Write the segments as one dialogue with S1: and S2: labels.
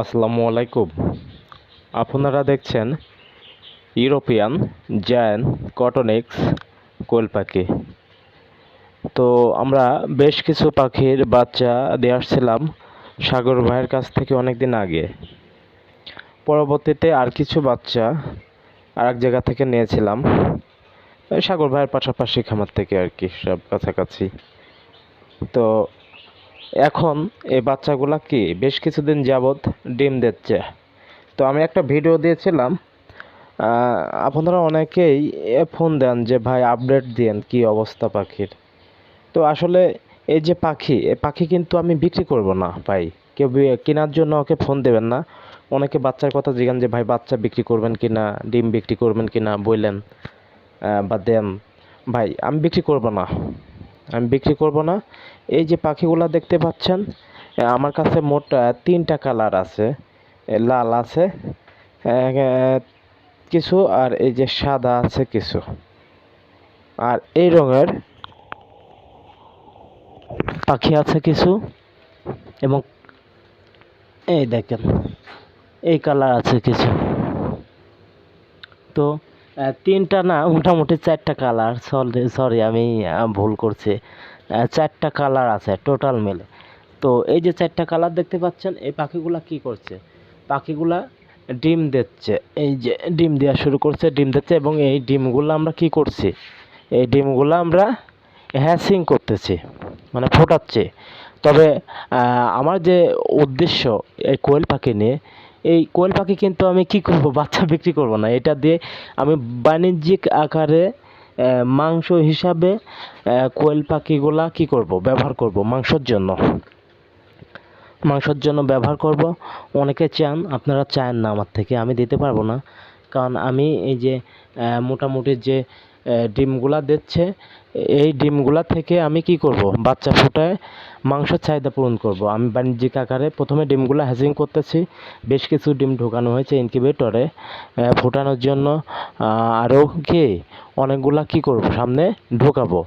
S1: আসসালামু আলাইকুম আপনারা দেখছেন ইউরোপিয়ান জায়ান্ট কটনিক্স কোয়েল পাখি তো আমরা বেশ কিছু পাখির বাচ্চা দিয়ে আসছিলাম সাগর ভাইয়ের কাছ থেকে অনেক দিন আগে। পরবর্তীতে আর কিছু বাচ্চা আর এক জায়গা থেকে নিয়েছিলাম। সাগর ভাইয়ের পাশাপাশি খামার থেকে আর কি, সব কাছাকাছি। তো এখন এই বাচ্চাগুলা কি বেশ কিছুদিন যাবৎ ডিম দিচ্ছে। তো আমি একটা ভিডিও দিয়েছিলাম আপনারা অনেকেই ফোন দেন যে, ভাই, আপডেট দিন কি অবস্থা পাখির? তো আসলে এই যে পাখি, এ পাখি কিন্তু আমি বিক্রি করব না, ভাই। কেউ কেনার জন্য ওকে ফোন দেবেন না। অনেকে বাচ্চার কথা জিজ্ঞান যে, ভাই, বাচ্চা বিক্রি করবেন কি না? ডিম বিক্রি করবেন কি না? বললেন বা দেন। ভাই, আমি বিক্রি করব না। আমি বিক্রি করব না। এই যে পাখিগুলো দেখতে পাচ্ছেন আমার কাছে মোট তিনটা কালার আছে। লাল আছে কিছু আর এই যে সাদা আছে কিছু। আর এই রঙের পাখি আছে কিছু এবং এই দেখেন, এই কালার আছে কিছু। তো তিনটা না, মোটামুটি চারটা কালার সরি সরি আমি ভুল করছি। চারটা কালার আছে টোটাল মিলে। তো এই যে চারটা কালার দেখতে পাচ্ছেন, এই পাখিগুলা কি করছে? পাখিগুলা ডিম দিচ্ছে। এই যে ডিম দেওয়া শুরু করছে, ডিম দিচ্ছে এবং এই ডিমগুলো আমরা কি করছি? এই ডিমগুলো আমরা হ্যাসিং করতেছি মানে ফোটাচ্ছে। তবে আমার যে উদ্দেশ্য এই কোয়েল পাখি নিয়ে এই কোয়েল পাখি কিন্তু আমি কি করব? বাচ্চা বিক্রি করব না। এটা দিয়ে আমি বাণিজ্যিক আকারে মাংস হিসাবে কোয়েল পাখিগুলা কি করব? ব্যবহার করব মাংসের জন্য। মাংসের জন্য ব্যবহার করব। অনেকে চান, আপনারা চান না আমার থেকে, আমি দিতে পারব না। কারণ আমি এই যে মোটামুটি যে ডিমগুলা দিচ্ছে। এই ডিমগুলা থেকে আমি কি করব? বাচ্চা ফুটায় মাংসের চাহিদা পূরণ করব। আমি বাণিজ্যিক আকারে প্রথমে ডিমগুলো হ্যাচিং করতেছি। বেশ কিছু ডিম ঢোকানো হয়েছে ইনকিউবেটরে ফোটানোর জন্য আরও কি? অনেকগুলা কি করব? সামনে ঢোকাবো।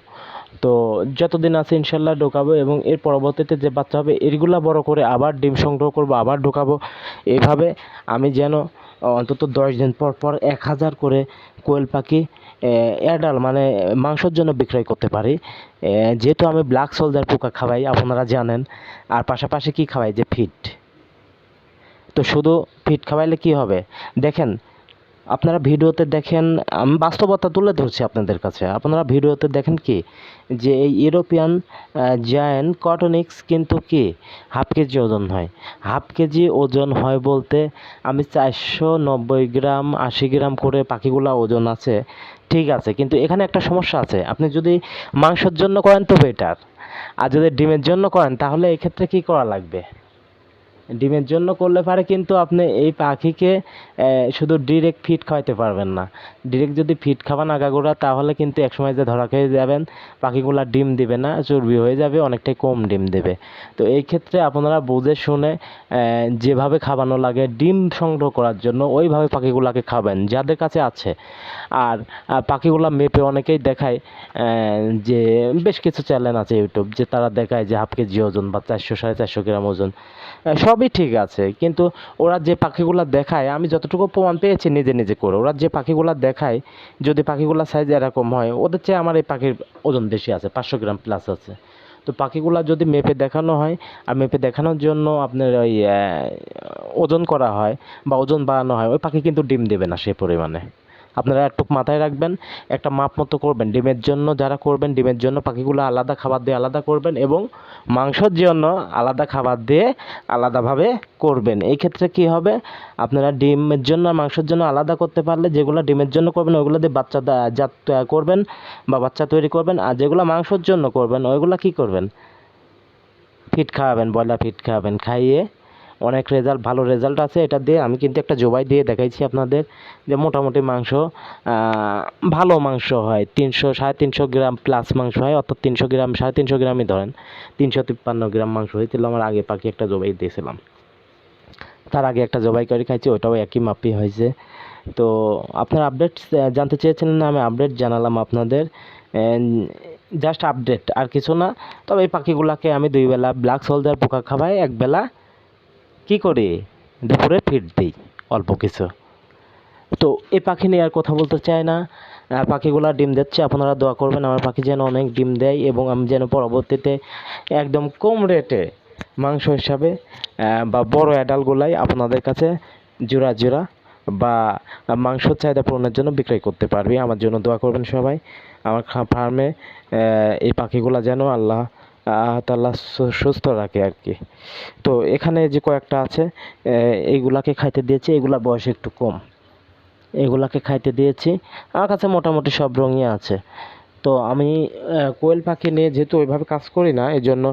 S1: তো যতদিন আছে ইনশাল্লাহ ঢোকাবো এবং এর পরবর্তীতে যে বাচ্চা হবে এগুলা বড় করে আবার ডিম সংগ্রহ করব, আবার ঢোকাবো। এভাবে আমি যেন অন্তত দশ দিন পর পর এক হাজার করে কোয়েল পাখি অ্যাডাল মানে মাংসর জন্য বিক্রয় করতে পারি। যেহেতু আমি ব্ল্যাক সোলজার পোকা খাওয়াই, আপনারা জানেন। আর পাশাপাশি কি খাওয়াই? যে ফিট। তো শুধু ফিট খাওয়াইলে কি হবে? দেখেন, আপনারা ভিডিওতে দেখেন, আমি বাস্তবতা তুলে ধরছি আপনাদের কাছে। আপনারা ভিডিওতে দেখেন কি? যে এই ইউরোপিয়ান জায়ান্ট কটনিক্স কিন্তু কি? হাফ কেজি ওজন হয়। হাফ কেজি ওজন হয় বলতে আমি চারশো নব্বই গ্রাম, আশি গ্রাম করে পাখিগুলা ওজন আছে। ঠিক আছে, কিন্তু এখানে একটা সমস্যা আছে। আপনি যদি মাংসের জন্য করেন তো বেটার আর যদি ডিমের জন্য করেন, তাহলে এক্ষেত্রে কী করা লাগবে? ডিমের জন্য করলে পারে কিন্তু আপনি এই পাখিকে শুধু ডিরেক্ট ফিট খাওয়াইতে পারবেন না। ডিরেক্ট যদি ফিট খাওয়ান আগাগোড়া তাহলে কিন্তু একসময় যে ধরা খেয়ে যাবেন পাখিগুলা ডিম দিবে না চর্বি হয়ে যাবে অনেকটাই কম ডিম দেবে। তো এই ক্ষেত্রে আপনারা বুঝে শুনে যেভাবে খাওয়ানো লাগে ডিম সংগ্রহ করার জন্য ওইভাবে পাখিগুলাকে খাবেন যাদের কাছে আছে। আর পাখিগুলা মেপে অনেকেই দেখায় যে বেশ কিছু চ্যানেল আছে ইউটিউব যে তারা দেখায় যে হাফ কেজি ওজন বা চারশো সাড়ে চারশো গ্রাম ওজন। আহ, সবই ঠিক আছে। কিন্তু ওরা যে পাখিগুলো দেখায়, আমি যতটুকু প্রমাণ পেয়েছি নিজে নিজে করে, ওরা যে পাখিগুলো দেখায়, যদি পাখিগুলা সাইজ এরকম হয়, ওদের চেয়ে আমার এই পাখির ওজন বেশি আছে, পাঁচশো গ্রাম প্লাস আছে। তো পাখিগুলো যদি মেপে দেখানো হয়, আর মেপে দেখানোর জন্য আপনার ওই ওজন করা হয় বা ওজন বাড়ানো হয়, ওই পাখি কিন্তু ডিম দেবে না সে পরিমাণে। আপনারা একটু মাথায় রাখবেন, একটা মাপ মতো করবেন। ডিমের জন্য যারা করবেন, ডিমের জন্য পাখিগুলো আলাদা খাবার দিয়ে আলাদা করবেন এবং মাংসর জন্য আলাদা খাবার দিয়ে আলাদাভাবে করবেন। এই ক্ষেত্রে কি হবে? আপনারা ডিমের জন্য মাংসের জন্য আলাদা করতে পারলে যেগুলো ডিমের জন্য করবেন ওইগুলো দিয়ে বাচ্চা জাত করবেন বা বাচ্চা তৈরি করবেন আর যেগুলো মাংসের জন্য করবেন, ওইগুলো কি করবেন? ফিট খাওয়াবেন, ব্রয়লার ফিট খাওয়াবেন, খাইয়ে অনেক রেজাল্ট ভালো রেজাল্ট আছে। এটা দিয়ে আমি কিন্তু একটা জবাই দিয়ে দেখাইছি আপনাদের যে মোটামুটি মাংস ভালো মাংস হয়। তিনশো, সাড়ে তিনশো গ্রাম প্লাস মাংস হয়, অর্থাৎ তিনশো গ্রাম, সাড়ে তিনশো গ্রামই ধরেন, তিনশো তিপ্পান্ন গ্রাম মাংস হয়েছিল। আমার আগে পাখি একটা জবাই দিয়েছিলাম। তার আগে একটা জবাই করে খাইছি, ওটাও একই মাপই হয়েছে। তো আপনার আপডেট জানতে চেয়েছিলেন না, আমি আপডেট জানালাম আপনাদের। জাস্ট আপডেট আর কিছু না। তবে এই পাখিগুলোকে আমি দুই বেলা ব্ল্যাক সোলজার পোকা খাওয়াই, এক বেলা কি করি দুপুরে ফিড দিই? অল্প কিছু। তো এই পাখি নিয়ে আর কথা বলতে চাই না। আহ, পাখিগুলা ডিম দিচ্ছে আপনারা দোয়া করবেন আমার পাখি যেন অনেক ডিম দেয় এবং আমি যেন পরবর্তীতে একদম কম রেটে মাংস হিসাবে বা বড় অ্যাডালগুলাই আপনাদের কাছে জোড়া জোড়া বা মাংস চাহিদা পূরণের জন্য বিক্রয় করতে পারবি। আমার জন্য দোয়া করবেন সবাই। আমার ফার্মে এই পাখিগুলো যেন আল্লাহ সু- সুস্থ রাখে আর কি তো এখানে যে কয়েকটা আছে এইগুলাকে খাইতে দিয়েছি, এগুলা বয়স একটু কম। এগুলাকে খাইতে দিয়েছি, আমার কাছে মোটামুটি সব রঙই আছে। তো আমি কোয়েল পাখি নিয়ে যেহেতু ওইভাবে কাজ করি না এই জন্য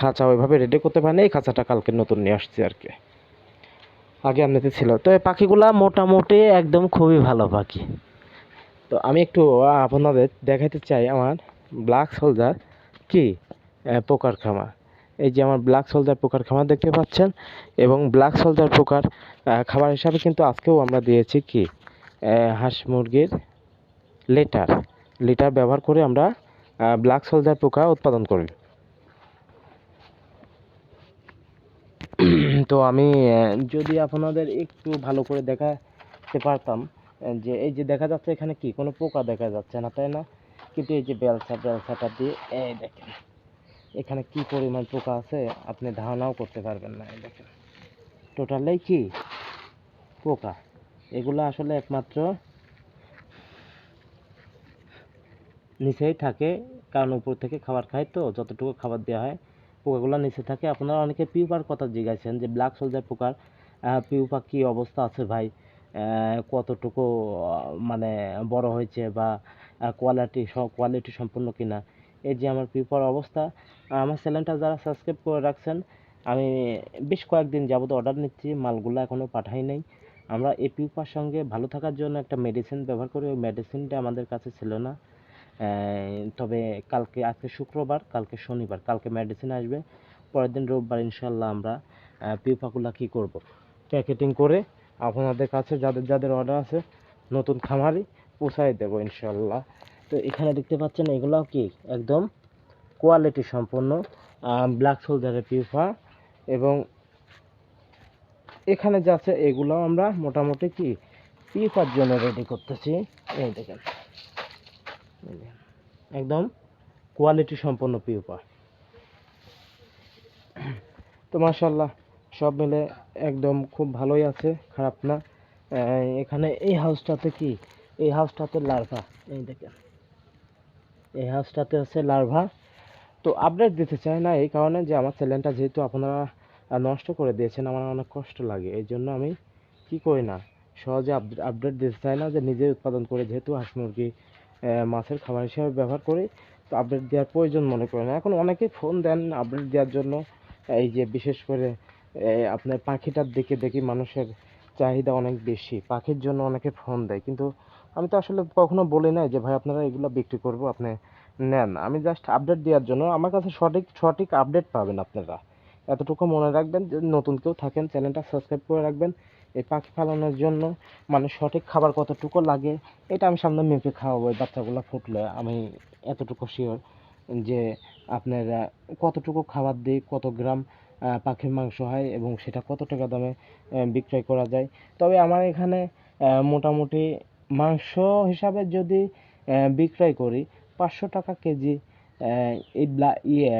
S1: খাঁচা ওইভাবে রেডি করতে পারি না এই খাঁচাটা কালকে নতুন নিয়ে আসছি আর কি আগে এমনিতে ছিল। তো এই পাখিগুলা মোটামুটি একদম খুবই ভালো পাখি। তো আমি একটু আপনাদের দেখাতে চাই আমার ব্ল্যাক সোলজার কি? পোকার খামার এই যে আমার ব্ল্যাক সোলজার পোকার খামার দেখতে পাচ্ছেন এবং ব্ল্যাক সোলজার পোকার খাবার হিসাবে কিন্তু আজকেও আমরা দিয়েছি কি? হাঁস মুরগির লেটার লেটার ব্যবহার করে আমরা ব্ল্যাক সোলজার পোকা উৎপাদন করি। তো আমি যদি আপনাদের একটু ভালো করে দেখাতে পারতাম যে এই যে দেখা যাচ্ছে এখানে কি? কোনো পোকা দেখা যাচ্ছে না, তাই না? কিন্তু এই যে বেলসা, বেলসাটা দিয়ে, এই দেখেন। এখানে কি পরিমাণ পোকা আছে, আপনি ধারণাও করতে পারবেন না দেখেন। টোটালেই কি? পোকা। এগুলো আসলে একমাত্র নিচেই থাকে, কারণ উপর থেকে খাবার খায় তো, যতটুকু খাবার দেওয়া হয়, পোকাগুলো নিচে থাকে। আপনারা অনেকে পিউপার কথা জিজ্ঞাসেন যে, ব্ল্যাক সোলজার পোকার পিউপা কি অবস্থা আছে ভাই? কতটুকু মানে বড় হয়েছে বা কোয়ালিটি কোয়ালিটি সম্পূর্ণ কিনা? এই যে আমার পিউপার অবস্থা। আমার চ্যানেলটা যারা সাবস্ক্রাইব করে রাখছেন, আমি বেশ কয়েকদিন যাবত অর্ডার নিচ্ছি, মালগুলো এখনও পাঠাই নাই। আমরা এই পিউপার সঙ্গে ভালো থাকার জন্য একটা মেডিসিন ব্যবহার করি, ওই মেডিসিনটা আমাদের কাছে ছিল না। তবে কালকে, আজকে শুক্রবার, কালকে শনিবার, কালকে মেডিসিন আসবে। পরের দিন রোববার ইনশাল্লাহ আমরা পিউপাগুলা কী করব। প্যাকেটিং করে আপনাদের কাছে যাদের যাদের অর্ডার আছে, নতুন খামারি পৌঁছাই দেবো ইনশাল্লাহ তো এখানে দেখতে পাচ্ছেন এগুলাও কি? একদম কোয়ালিটি সম্পন্ন ব্ল্যাক সোলজারের পিউপা এবং এখানে যা আছে এগুলো আমরা মোটামুটি কি পিউপার জন্য রেডি করতেছি। এই দেখেন। একদম কোয়ালিটি সম্পন্ন পিউপা তো মাশাল্লাহ সব মিলে একদম খুব ভালোই আছে, খারাপ না। এখানে এই হাউসটাতে কি? এই হাউসটাতে লার্ভা এই দেখেন। এই হাউসটাতে আছে লার্ভা তো আপডেট দিতে চাই না এই কারণে যে আমার চ্যানেলটা যেহেতু আপনারা নষ্ট করে দিয়েছেন, আমার অনেক কষ্ট লাগে। এই জন্য আমি কি করি না? সহজে আপডেট দিতে চাই না যে নিজে উৎপাদন করে, যেহেতু হাঁস মুরগি মাছের খাবার হিসেবে ব্যবহার করি। তো আপডেট দেওয়ার প্রয়োজন মনে করি না। এখন অনেকেই ফোন দেন আপডেট দেওয়ার জন্য। এই যে বিশেষ করে আপনার পাখিটার দিকে দেখি মানুষের চাহিদা অনেক বেশি, পাখির জন্য অনেকে ফোন দেয়। কিন্তু আমি তো আসলে কখনো বলি নাই যে, ভাই, আপনারা এগুলো বিক্রি করব, আপনি নেন। আমি জাস্ট আপডেট দেওয়ার জন্য, আমার কাছে সঠিক সঠিক আপডেট পাবেন আপনারা। এতটুকু মনে রাখবেন যে, নতুন কেউ থাকেন, চ্যানেলটা সাবস্ক্রাইব করে রাখবেন। এই পাখি পালনের জন্য মানে সঠিক খাবার কতটুকু লাগে, এটা আমি সামনে মেপে খাওয়াবো, এই বাচ্চাগুলো ফুটলে আমি এতটুকু শিওর যে আপনার কতটুকু খাবার দিই কত গ্রাম পাখির মাংস হয় এবং সেটা কত টাকা দামে বিক্রয় করা যায়। তবে আমার এখানে মোটামুটি মাংস হিসাবে যদি বিক্রয় করি, পাঁচশো টাকা কেজি ইয়ে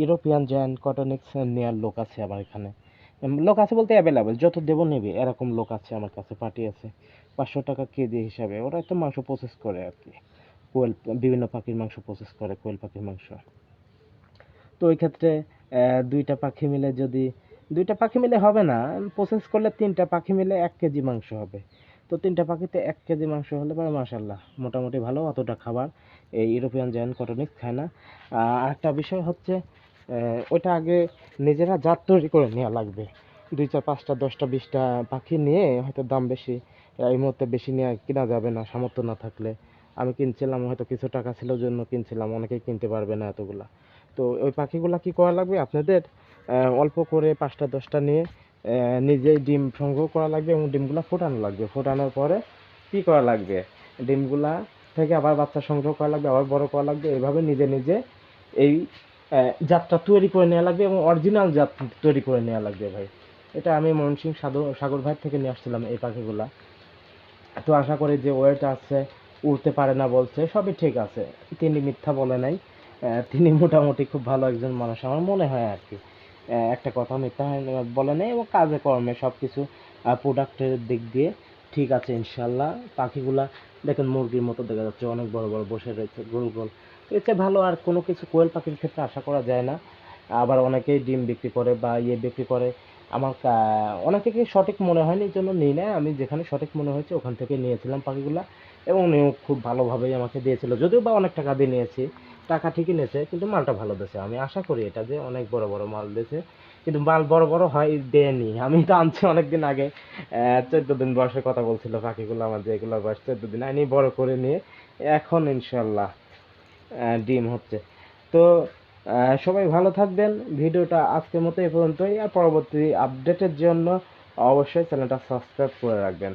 S1: ইউরোপিয়ান জায়ান্ট কটনিক্স নেওয়ার লোক আছে আমার এখানে। লোক আছে বলতে অ্যাভেলেবেল যত দেবো নেবে, এরকম লোক আছে আমার কাছে পার্টি আছে পাঁচশো টাকা কেজি হিসাবে ওরা তো মাংস প্রসেস করে আর কি। কোয়েল, বিভিন্ন পাখির মাংস প্রসেস করে, কোয়েল পাখির মাংস। তো ওই ক্ষেত্রে দুইটা পাখি মিলে যদি, দুইটা পাখি মিলে হবে না প্রসেস করলে তিনটা পাখি মিলে এক কেজি মাংস হবে। তো তিনটা পাখিতে এক কেজি মাংস হলে পরে মাসাল্লাহ মোটামুটি ভালো, অতটা খাবার এই ইউরোপিয়ান জায়ান্ট কটনিক্স খায় না। আর একটা বিষয় হচ্ছে ওইটা আগে নিজেরা জাত তৈরি করে নেওয়া লাগবে। দুই চার পাঁচটা, দশটা, বিশটা পাখি নিয়ে হয়তো দাম বেশি, এই মুহূর্তে বেশি নেওয়া কেনা যাবে না, সামর্থ্য না থাকলে। আমি কিনছিলাম, হয়তো কিছু টাকা ছিল জন্য কিনছিলাম, অনেকেই কিনতে পারবে না এতগুলা। তো ওই পাখিগুলা কি করা লাগবে? আপনাদের অল্প করে পাঁচটা, দশটা নিয়ে নিজেই ডিম সংগ্রহ করা লাগবে এবং ডিমগুলা ফোটানো লাগবে। ফোটানোর পরে কি করা লাগবে? ডিমগুলা থেকে আবার বাচ্চা সংগ্রহ করা লাগবে, আবার বড় করা লাগবে। এভাবে নিজে নিজে এই জাতটা তৈরি করে নেওয়া লাগবে এবং অরিজিনাল জাত তৈরি করে নেওয়া লাগবে ভাই। এটা আমি ময়মনসিং সাগর সাগর ভাইয়ের থেকে নিয়ে আসছিলাম এই পাখিগুলা। তো আশা করি যে ওয়েট আছে উড়তে পারে না বলছে, সবই ঠিক আছে। তিনি মিথ্যা বলে নাই। তিনি মোটামুটি খুব ভালো একজন মানুষ আমার মনে হয় আর কি। একটা কথা মিথ্যা বলে নাই এবং কাজে কর্মে সব কিছু প্রোডাক্টের দিক দিয়ে ঠিক আছে ইনশাল্লাহ পাখিগুলা দেখেন মুরগির মতো দেখা যাচ্ছে, অনেক বড় বড় বসে রয়েছে, গোল গোল। চেয়ে ভালো আর কোনো কিছু কোয়েল পাখির ক্ষেত্রে আশা করা যায় না। আবার অনেকেই ডিম বিক্রি করে বা ইয়ে বিক্রি করে। আমার অনেকে সঠিক মনে হয়নি, এই জন্য নিই না আমি যেখানে সঠিক মনে হয়েছে, ওখান থেকে নিয়েছিলাম পাখিগুলা। এবং উনিও খুব ভালোভাবেই আমাকে দিয়েছিল। যদিও বা অনেক টাকা দিয়ে নিয়েছি, টাকা ঠিকই নিয়েছে, কিন্তু মালটা ভালো দিয়েছে। আমি আশা করি এটা যে অনেক বড় বড় মাল দিয়েছে। কিন্তু মাল বড় বড় হয়, দেয়নি। আমি তো আনছি অনেকদিন আগে। চোদ্দ দিন বয়সের কথা বলছিল পাখিগুলো আমার যেগুলো বয়স চোদ্দ দিন। আনি বড় করে নিয়ে, এখন ইনশাল্লাহ ডিম হচ্ছে। তো সবাই ভালো থাকবেন। ভিডিওটা আজকের মতো এই পর্যন্তই। আর পরবর্তী আপডেটের জন্য অবশ্যই চ্যানেলটা সাবস্ক্রাইব করে রাখবেন।